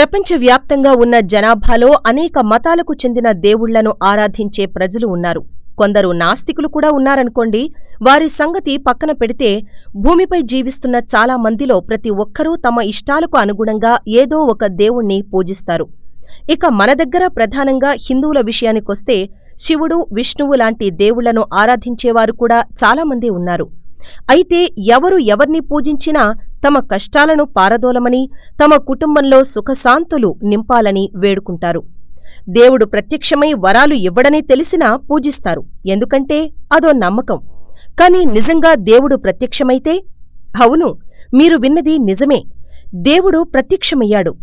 ప్రపంచవ్యాప్తంగా ఉన్న జనాభాలో అనేక మతాలకు చెందిన దేవుళ్ళను ఆరాధించే ప్రజలు ఉన్నారు. కొందరు నాస్తికులు కూడా ఉన్నారనుకోండి వారి సంగతి పక్కన పెడితే భూమిపై జీవిస్తున్న చాలా మందిలో ప్రతి ఒక్కరూ తమ ఇష్టాలకు అనుగుణంగా ఏదో ఒక దేవుణ్ణి పూజిస్తారు. ఇక మన దగ్గర ప్రధానంగా హిందువుల విషయానికొస్తే శివుడు విష్ణువు లాంటి దేవుళ్ళను ఆరాధించేవారు కూడా చాలామంది ఉన్నారు. అయితే ఎవరు ఎవర్ని పూజించినా తమ కష్టాలను పారదోలమని తమ కుటుంబంలో సుఖశాంతులు నింపాలని వేడుకుంటారు. దేవుడు ప్రత్యక్షమై వరాలు ఇవ్వడనే తెలిసినా పూజిస్తారు. ఎందుకంటే అదో నమ్మకం. కాని నిజంగా దేవుడు ప్రత్యక్షమైతే? అవును మీరు విన్నది నిజమే. దేవుడు ప్రత్యక్షమయ్యాడు.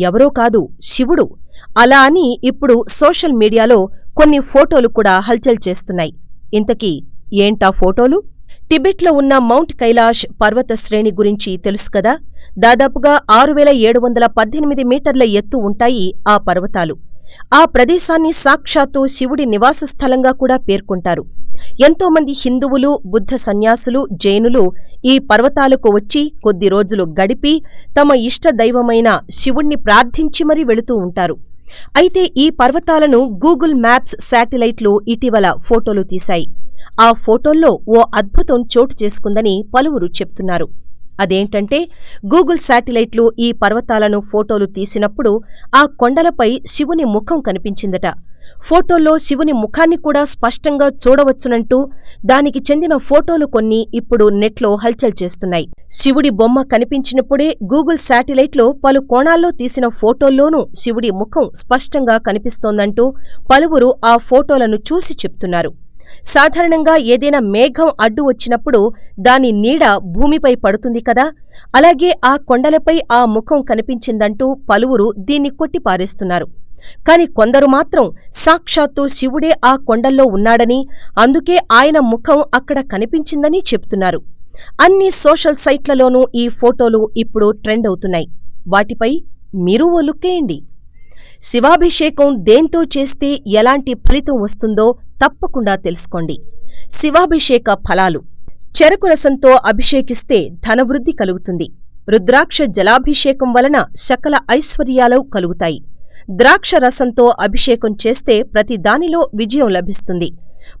ఎవరో కాదు శివుడు. అలా అని ఇప్పుడు సోషల్ మీడియాలో కొన్ని ఫోటోలు కూడా హల్చల్ చేస్తున్నాయి. ఇంతకీ ఏంటా ఫోటోలు? టిబెట్లో ఉన్న మౌంట్ కైలాష్ పర్వత శ్రేణి గురించి తెలుసు కదా? దాదాపుగా ఆరు వేల ఏడు వందల పద్దెనిమిది మీటర్ల ఎత్తు ఉంటాయి ఆ పర్వతాలు. ఆ ప్రదేశాన్ని సాక్షాత్తు శివుడి నివాస స్థలంగా కూడా పేర్కొంటారు. ఎంతోమంది హిందువులు బుద్ధ సన్యాసులు జైనులు ఈ పర్వతాలకు వచ్చి కొద్ది రోజులు గడిపి తమ ఇష్ట దైవమైన శివుణ్ణి ప్రార్థించి మరీ వెళుతూ ఉంటారు. అయితే ఈ పర్వతాలను గూగుల్ మ్యాప్స్ శాటిలైట్లు ఇటీవల ఫోటోలు తీశాయి. ఆ ఫోటోల్లో ఓ అద్భుతం చోటు చేసుకుందని పలువురు చెప్తున్నారు. అదేంటంటే గూగుల్ శాటిలైట్లు ఈ పర్వతాలను ఫోటోలు తీసినప్పుడు ఆ కొండలపై శివుని ముఖం కనిపించిందట. ఫోటోల్లో శివుని ముఖాన్ని కూడా స్పష్టంగా చూడవచ్చునంటూ దానికి చెందిన ఫోటోలు కొన్ని ఇప్పుడు నెట్లో హల్చల్ చేస్తున్నాయి. శివుడి బొమ్మ కనిపించినప్పుడే గూగుల్ శాటిలైట్లో పలు కోణాల్లో తీసిన ఫోటోల్లోనూ శివుడి ముఖం స్పష్టంగా కనిపిస్తోందంటూ పలువురు ఆ ఫోటోలను చూసి చెప్తున్నారు. సాధారణంగా ఏదైనా మేఘం అడ్డు వచ్చినప్పుడు దాని నీడ భూమిపై పడుతుంది కదా? అలాగే ఆ కొండలపై ఆ ముఖం కనిపించిందంటూ పలువురు దీన్ని కొట్టిపారేస్తున్నారు. కాని కొందరు మాత్రం సాక్షాత్తు శివుడే ఆ కొండల్లో ఉన్నాడని అందుకే ఆయన ముఖం అక్కడ కనిపించిందని చెప్తున్నారు. అన్ని సోషల్ సైట్లలోనూ ఈ ఫోటోలు ఇప్పుడు ట్రెండ్ అవుతున్నాయి. వాటిపై మీరు ఓ లుక్కేయండి. శివాభిషేకం దేంతో చేస్తే ఎలాంటి ఫలితం వస్తుందో తప్పకుండా తెలుసుకోండి. శివాభిషేక ఫలాలు. చెరకు రసంతో అభిషేకిస్తే ధనవృద్ధి కలుగుతుంది. రుద్రాక్ష జలాభిషేకం వలన సకల ఐశ్వర్యాలు కలుగుతాయి. ద్రాక్ష రసంతో అభిషేకం చేస్తే ప్రతి దానిలో విజయం లభిస్తుంది.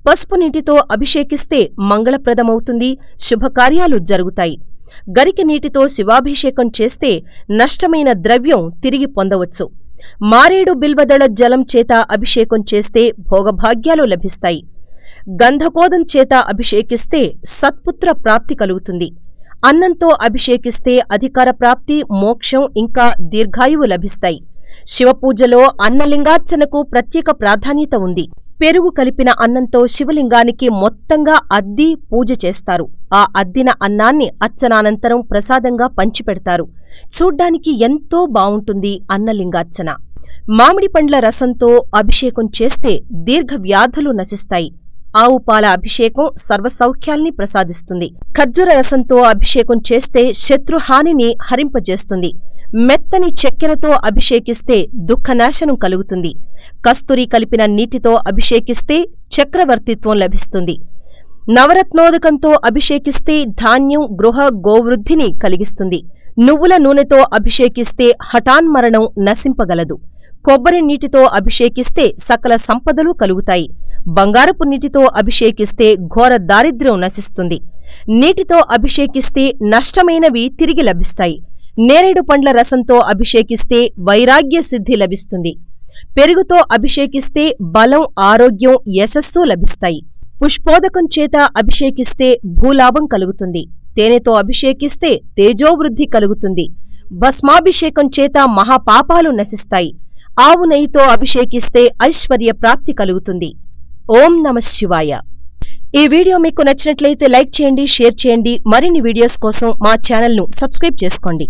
పసుపు నీటితో అభిషేకిస్తే మంగళప్రదమవుతుంది. శుభకార్యాలు జరుగుతాయి. గరిక నీటితో శివాభిషేకం చేస్తే నష్టమైన ద్రవ్యం తిరిగి పొందవచ్చు. మారేడు బిల్వదళ జలం చేత అభిషేకం చేస్తే భోగభాగ్యాలు లభిస్తాయి. గంధకోదం చేత అభిషేకిస్తే సత్పుత్ర ప్రాప్తి కలుగుతుంది. అన్నంతో అభిషేకిస్తే అధికార ప్రాప్తి మోక్షం ఇంకా దీర్ఘాయువు లభిస్తాయి. శివపూజలో అన్నలింగార్చనకు ప్రత్యేక ప్రాధాన్యత ఉంది. పెరుగు కలిపిన అన్నంతో శివలింగానికి మొత్తంగా అద్ది పూజ చేస్తారు. ఆ అద్దిన అన్నాన్ని అర్చనానంతరం ప్రసాదంగా పంచిపెడతారు. చూడ్డానికి ఎంతో బావుంటుంది అన్నలింగార్చన. మామిడి పండ్ల రసంతో అభిషేకం చేస్తే దీర్ఘవ్యాధులు నశిస్తాయి. ఆవు పాల అభిషేకం సర్వసౌఖ్యాల్ని ప్రసాదిస్తుంది. ఖర్జూర రసంతో అభిషేకం చేస్తే శత్రుహానిని హరింపజేస్తుంది. మెత్తని చక్కెరతో అభిషేకిస్తే దుఃఖనాశనం కలుగుతుంది. కస్తూరి కలిపిన నీటితో అభిషేకిస్తే చక్రవర్తిత్వం లభిస్తుంది. నవరత్నోదకంతో అభిషేకిస్తే ధాన్యం గృహ గోవృద్ధిని కలిగిస్తుంది. నువ్వుల నూనెతో అభిషేకిస్తే హఠాన్మరణం నశింపగలదు. కొబ్బరి నీటితో అభిషేకిస్తే సకల సంపదలు కలుగుతాయి. బంగారపు నీటితో అభిషేకిస్తే ఘోర దారిద్ర్యం నశిస్తుంది. నీటితో అభిషేకిస్తే నష్టమైనవి తిరిగి లభిస్తాయి. నేరేడు పండ్ల రసంతో అభిషేకిస్తే వైరాగ్య సిద్ధి లభిస్తుంది. పెరుగుతో అభిషేకిస్తే బలం ఆరోగ్యం యశస్సు లభిస్తాయి. పుష్పోదకం చేత అభిషేకిస్తే భూలాభం కలుగుతుంది. తేనెతో అభిషేకిస్తే తేజోవృద్ధి కలుగుతుంది. భస్మాభిషేకం చేత మహాపాపాలు నశిస్తాయి. ఆవు నెయ్యితో అభిషేకిస్తే ఐశ్వర్య ప్రాప్తి కలుగుతుంది. ఓం నమ శివాయ. ఈ వీడియో మీకు నచ్చినట్లయితే లైక్ చేయండి షేర్ చేయండి. మరిన్ని వీడియోస్ కోసం మా ఛానల్ను సబ్స్క్రైబ్ చేసుకోండి.